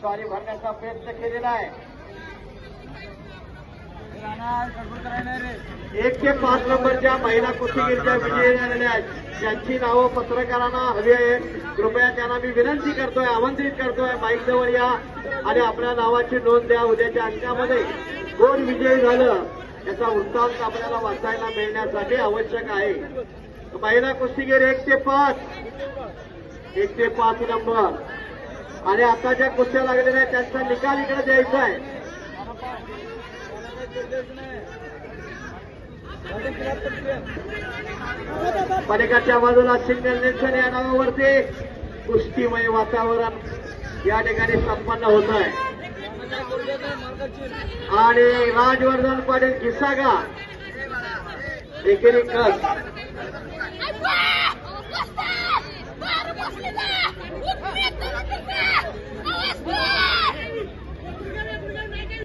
स्वारी भरण्याचा प्रयत्न केलेला आहे. एक ते पाच नंबरच्या महिला कुस्तीगीरच्या विजयी झालेल्या आहेत. ज्यांची नावं पत्रकारांना हवी आहेत कृपया त्यांना मी विनंती करतोय आमंत्रित करतोय. माईक जवळ या आणि आपल्या नावाची नोंद द्या. उद्याच्या अंकामध्ये कोण विजयी झालं. याचा वृत्तांत आपल्याला वाचायला मिळण्यासाठी आवश्यक आहे. महिला कुस्तीगीर एक ते पाच. एक ते पाच नंबर. आणि आता ज्या कुस्त्या लागलेल्या आहेत त्यांचा निकाल इकडे द्यायचा आहे. पलीकडच्या बाजूला सिंगल नेशन या नावावरती कुस्तीमय वातावरण या ठिकाणी संपन्न होत आहे. आणि राजवर्धन पाटील घिसागा एकेरी कस